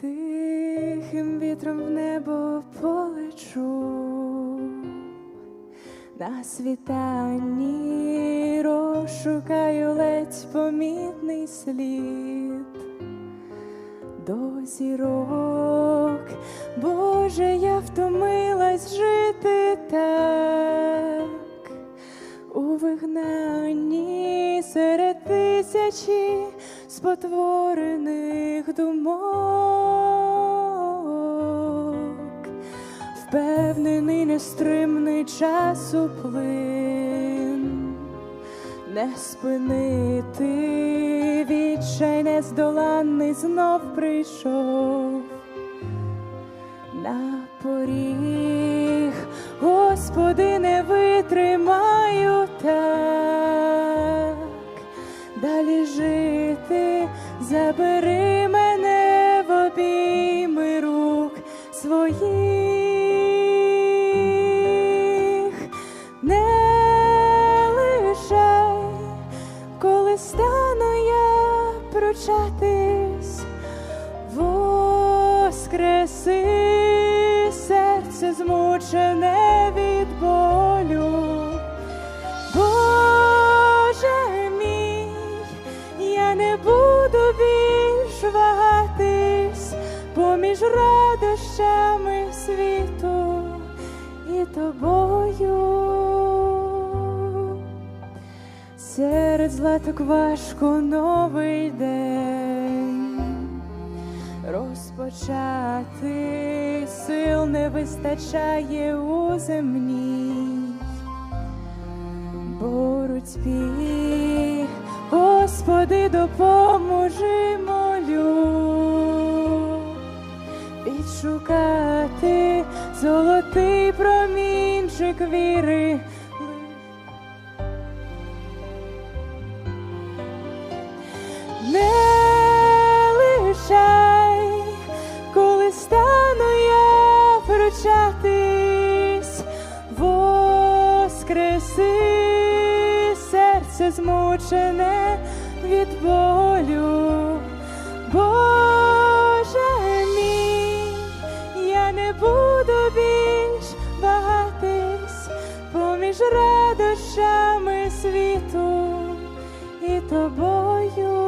тихим вітром в небо полечу. На світанні розшукаю ледь помітний слід. До зірок, Боже, я втомилась жити так. У вигнанні серед тисячі спотворених думок, впевнений нестримний часу плин, не спинити відчай нездоланний знов прийшов. На поріг, Господи, не витримаю пручатись, воскреси серце змучене від болю. Боже мій, я не буду більш вагатись поміж радощами світу і тобою. Серед златок важко новий день розпочати сил не вистачає у земній боротьбі. Господи, допоможи молю відшукати золотий промінчик віри. Воскреси серце змучене від болю. Боже мій, я не буду більш вагатись поміж радощами світу і тобою.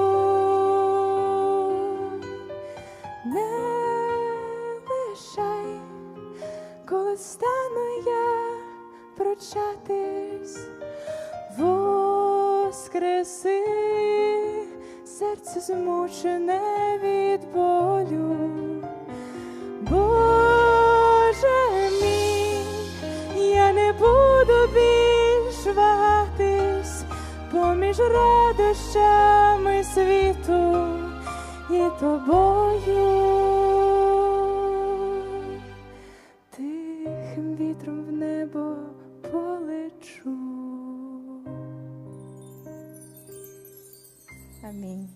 Не лишай, коли стану я прочатись, воскреси серце змучене від болю. Боже мій, я не буду більш вагатись поміж радощами світу і тобою. Тихим вітром в небо Amém.